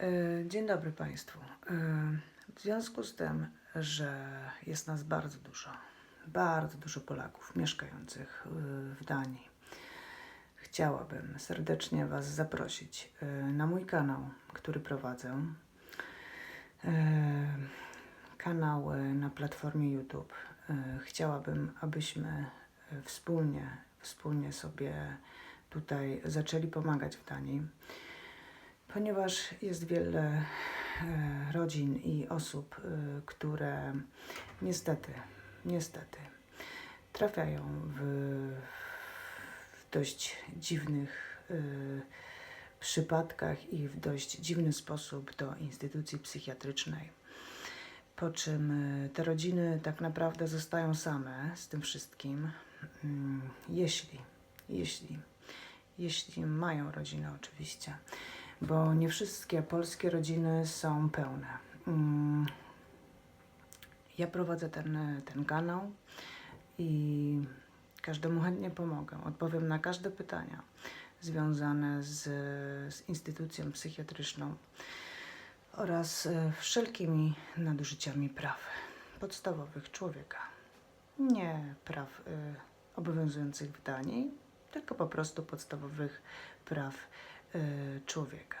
E, Dzień dobry Państwu. E, W związku z tym, że jest nas bardzo dużo, bardzo dużo Polaków mieszkających e, w Danii, chciałabym serdecznie Was zaprosić na mój kanał, który prowadzę. Kanał na platformie YouTube. Chciałabym, abyśmy wspólnie, wspólnie sobie tutaj zaczęli pomagać w Danii ponieważ jest wiele e, rodzin i osób, e, które niestety, niestety trafiają w, w dość dziwnych e, przypadkach i w dość dziwny sposób do instytucji psychiatrycznej. Po czym te rodziny tak naprawdę zostają same z tym wszystkim, mm, jeśli, jeśli, jeśli mają rodzinę oczywiście bo nie wszystkie polskie rodziny są pełne. Mm, Ja prowadzę ten, ten kanał i każdemu chętnie pomogę. Odpowiem na każde pytania związane z, z instytucją psychiatryczną oraz e, wszelkimi nadużyciami praw podstawowych człowieka. Nie praw e, obowiązujących w Danii, tylko po prostu podstawowych praw człowieka.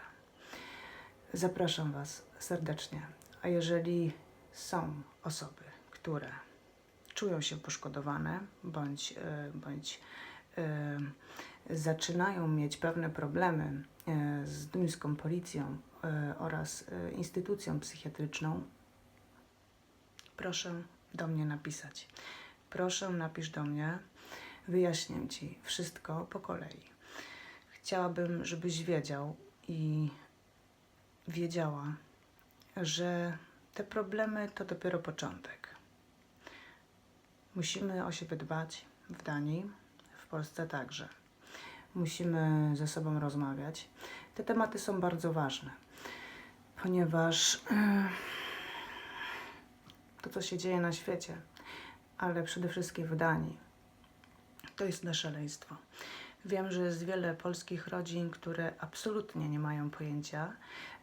Zapraszam Was serdecznie. A jeżeli są osoby, które czują się poszkodowane bądź, e, bądź e, zaczynają mieć pewne problemy e, z duńską policją e, oraz e, instytucją psychiatryczną, proszę do mnie napisać. Proszę napisz do mnie, wyjaśnię Ci wszystko po kolei. Chciałabym, żebyś wiedział i wiedziała, że te problemy to dopiero początek. Musimy o siebie dbać w Danii, w Polsce także. Musimy ze sobą rozmawiać. Te tematy są bardzo ważne, ponieważ e, to, co się dzieje na świecie, ale przede wszystkim w Danii, to jest nasze szaleństwo. Wiem, że jest wiele polskich rodzin, które absolutnie nie mają pojęcia,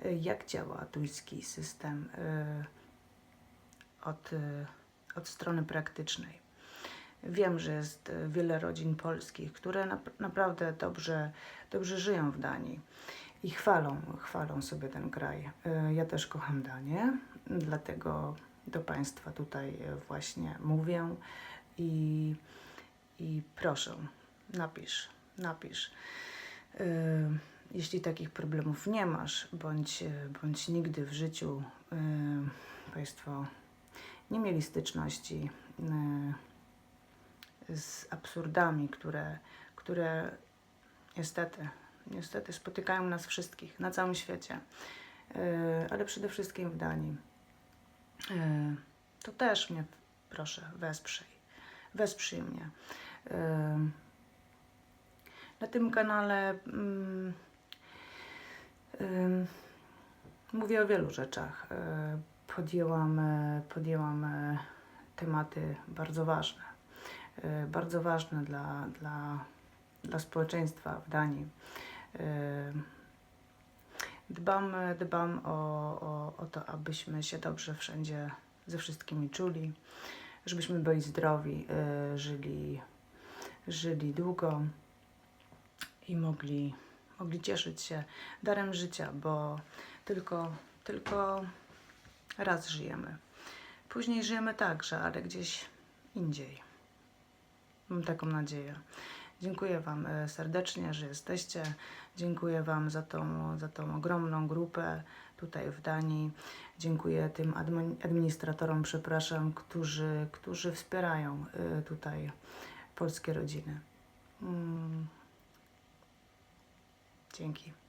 y, jak działa duński system y, od, y, od strony praktycznej. Wiem, że jest wiele rodzin polskich, które nap- naprawdę dobrze, dobrze żyją w Danii i chwalą, chwalą sobie ten kraj. Ja też kocham Danię, dlatego do Państwa tutaj właśnie mówię i, i proszę, napisz, napisz. Y, Jeśli takich problemów nie masz, bądź, y, bądź nigdy w życiu y, Państwo nie mieli styczności z absurdami, które, które niestety, niestety spotykają nas wszystkich na całym świecie, ale przede wszystkim w Danii, to też mnie proszę wesprzyj, wesprzyj mnie. Y, na tym kanale mm, ym, mówię o wielu rzeczach. Y, Podjęłam, e, podjęłam e, tematy bardzo ważne, y, bardzo ważne dla, dla, dla społeczeństwa w Danii. Y, Dbam, dbam o, o, o to, abyśmy się dobrze wszędzie ze wszystkimi czuli, żebyśmy byli zdrowi, y, żyli, żyli długo i mogli, mogli cieszyć się darem życia, bo tylko, tylko raz żyjemy. Później żyjemy także, ale gdzieś indziej. Mam taką nadzieję. Dziękuję Wam e, serdecznie, że jesteście. Dziękuję Wam za tą, za tą ogromną grupę tutaj w Danii. Dziękuję tym admin- administratorom, przepraszam, którzy, którzy wspierają e, tutaj polskie rodziny. Mm. Dzięki.